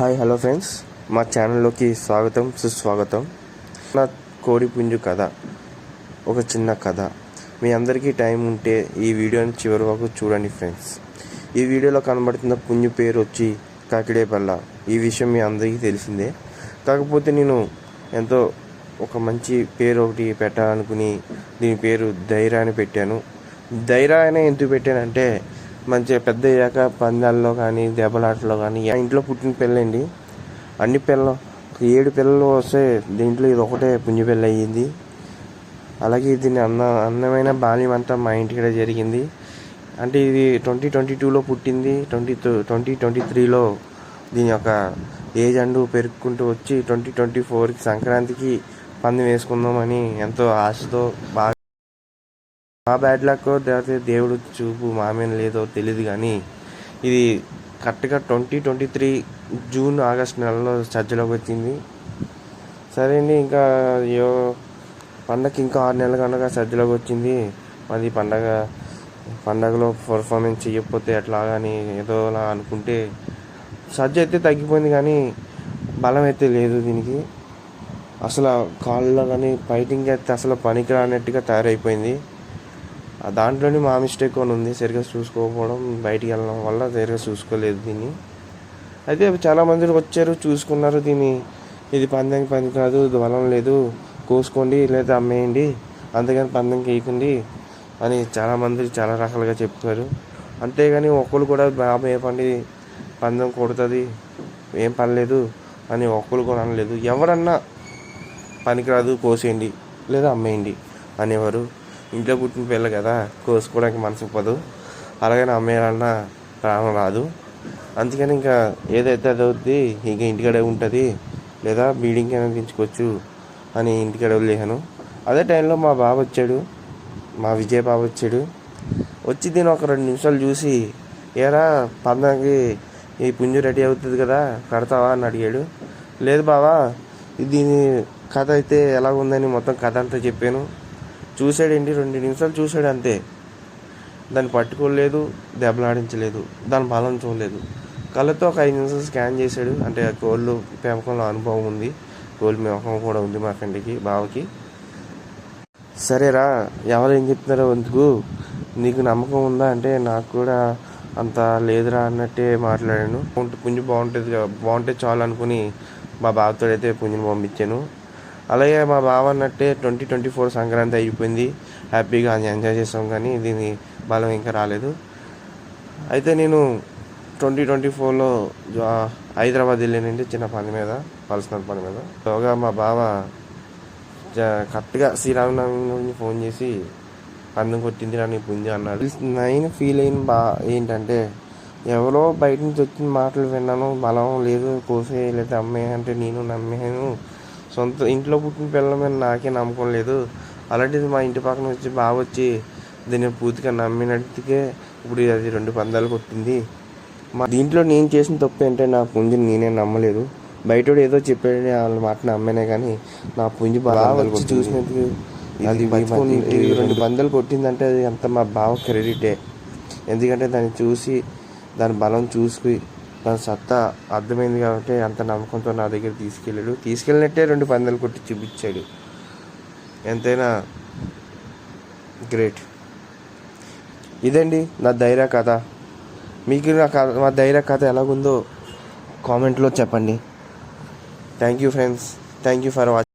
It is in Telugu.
Hi hello friends. మా ఛానల్లోకి స్వాగతం సుస్వాగతం. నా కోడి పుంజు కథ ఒక చిన్న కథ. మీ అందరికీ టైం ఉంటే ఈ వీడియోని చివరి వరకు చూడండి ఫ్రెండ్స్. ఈ వీడియోలో కనబడుతున్న పుంజు పేరు వచ్చి కాకిడేపల్ల. ఈ విషయం మీ అందరికీ తెలిసిందే. కాకపోతే నేను ఎంతో ఒక మంచి పేరు ఒకటి పెట్టాలనుకుని దీని పేరు ధైర్య అని పెట్టాను. ధైర్య అనే ఎందుకు పెట్టానంటే మంచిగా పెద్ద అయ్యాక పందాల్లో కానీ దెబ్బలాటలో కానీ ఇంట్లో పుట్టిన పిల్లండి అన్ని పిల్లలు ఒక ఏడు పిల్లలు వస్తే దీంట్లో ఇది ఒకటే పుంజు పిల్ల అయ్యింది. అలాగే దీని అన్న అందమైన బాల్యం అంతా మా కూడా జరిగింది. అంటే ఇది ట్వంటీ ట్వంటీ టూలో పుట్టింది. ట్వంటీ ట్వంటీ ట్వంటీ త్రీలో దీని యొక్క ఏజ్ అండు పెరుక్కుంటూ వచ్చి ట్వంటీ ట్వంటీ ఫోర్కి సంక్రాంతికి పందెం వేసుకుందామని ఎంతో ఆశతో బాగా మా బ్యాడ్ లక్ లేకపోతే దేవుడు చూపు మామేం లేదో తెలియదు కానీ ఇది కరెక్ట్గా twenty twenty three June August నెలలో చర్చలోకి వచ్చింది. సరే అండి ఇంకా అయ్యో పండగకి ఇంకా ఆరు నెలల కనుక సజ్జలోకి వచ్చింది. అది పండగ పండగలో పర్ఫార్మెన్స్ చేయకపోతే ఎట్లాగా అని ఏదోలా అనుకుంటే సజ్జ అయితే తగ్గిపోయింది కానీ బలం అయితే లేదు దీనికి. అసలు కాళ్ళలో కానీ ఫైటింగ్ అయితే అసలు పనికిరానట్టుగా తయారైపోయింది. దాంట్లోనే మా మిస్టేక్ అని ఉంది. సరిగ్గా చూసుకోకపోవడం బయటికి వెళ్ళడం వల్ల సరిగ్గా చూసుకోలేదు దీన్ని. అయితే చాలామంది వచ్చారు చూసుకున్నారు దీన్ని. ఇది పందెంకి పని కాదు బలం లేదు. కోసుకోండి లేదా అమ్మేయండి. అందుకని పందెంకి వేయకండి అని చాలామంది చాలా రకాలుగా చెప్పారు అంతేగాని ఒక్కరు కూడా బాబు ఏ పండి పందెం కొడుతుంది ఏం పనిలేదు అని ఒక్కరు కూడా అనలేదు. ఎవరన్నా పనికిరాదు కోసేయండి లేదా అమ్మేయండి అనేవారు. ఇంట్లో పుట్టిన పిల్ల కదా కోసుకోవడానికి మనసు ఒప్పదు అలాగే నా అమ్మేయాలన్నా ప్రాణం రాదు. అందుకని ఇంకా ఏదైతే అది అవుద్ది ఇంకా ఇంటికాడే ఉంటుంది లేదా బీడింగ్ అయినా దించుకోవచ్చు అని ఇంటికాడ వదిలేసాను అదే టైంలో మా బాబు వచ్చాడు మా విజయ్ బాబు వచ్చాడు. వచ్చి దీని ఒక రెండు నిమిషాలు చూసి ఏరా పందానికి ఈ పుంజు రెడీ అవుతుంది కదా కడతావా? అని అడిగాడు. లేదు బావా దీని కథ అయితే ఎలా ఉందని మొత్తం కథ అంతా చెప్పాను. చూసాడండి రెండు నిమిషాలు చూసాడు అంతే. దాన్ని పట్టుకోలేదు దెబ్బలాడించలేదు దాని బలం చూడలేదు. కళ్ళతో ఒక ఐదు నిమిషాలు స్కాన్ చేశాడు. అంటే ఆ కోళ్ళు పెంపకంలో అనుభవం ఉంది. కోళ్ళు పెంపకం కూడా ఉంది మా ఫ్రెండ్కి బావకి. సరేరా ఎవరు ఏం చెప్తున్నారో అందుకు నీకు నమ్మకం ఉందా? అంటే నాకు కూడా అంత లేదురా అన్నట్టే మాట్లాడాను. పుంజు బాగుంటుంది బాగుంటే చాలు అనుకుని మా బావతో అయితే పుంజుని పంపించాను. అలాగే మా బావ అన్నట్టే ట్వంటీ ట్వంటీ ఫోర్ సంక్రాంతి అయిపోయింది. హ్యాపీగా ఎంజాయ్ చేసాం కానీ దీని బలం ఇంకా రాలేదు. అయితే నేను ట్వంటీ ట్వంటీ ఫోర్లో హైదరాబాద్ వెళ్ళానండి చిన్న పని మీద పర్సనల్ పని మీద. యోగా మా బావ కరెక్ట్గా శ్రీరామనవమి ఫోన్ చేసి పందెం కొట్టింది అని పుంజ అన్నాడు. నైన్ ఫీల్ అయిన బా ఏంటంటే ఎవరో బయట నుంచి వచ్చిన మాటలు విన్నాను బలం లేదు కోసే లేదా అమ్మే అంటే నేను నమ్మేను. సొంత ఇంట్లో పుట్టిన పిల్లల మీద నాకే నమ్మకం లేదు. అలాంటిది మా ఇంటి పక్కన వచ్చి బాగా వచ్చి దీన్ని పూర్తిగా నమ్మినట్టుకే ఇప్పుడు అది రెండు పందాలు కొట్టింది. మా దీంట్లో నేను చేసిన తప్పు ఏంటంటే నా పుంజుని నేనే నమ్మలేదు. బయట ఏదో చెప్పాడని వాళ్ళ మాట నమ్మేనే కానీ నా పుంజు బాగా వచ్చి చూసినందుకు అది రెండు పందాలు కొట్టిందంటే అది అంత మా బావ క్రెడిటే. ఎందుకంటే దాన్ని చూసి దాని బలం చూసి దాని సత్తా అర్థమైంది కాబట్టి అంత నమ్మకంతో నా దగ్గర తీసుకెళ్ళాడు. తీసుకెళ్ళినట్టే రెండు పందాలు కొట్టి చూపించాడు. ఎంతైనా గ్రేట్. ఇదండి నా ధైర్య కథ. మీకు నా కథ మా ధైర్య కథ ఎలాగుందో కామెంట్లో చెప్పండి. Thank you friends. Thank you for watching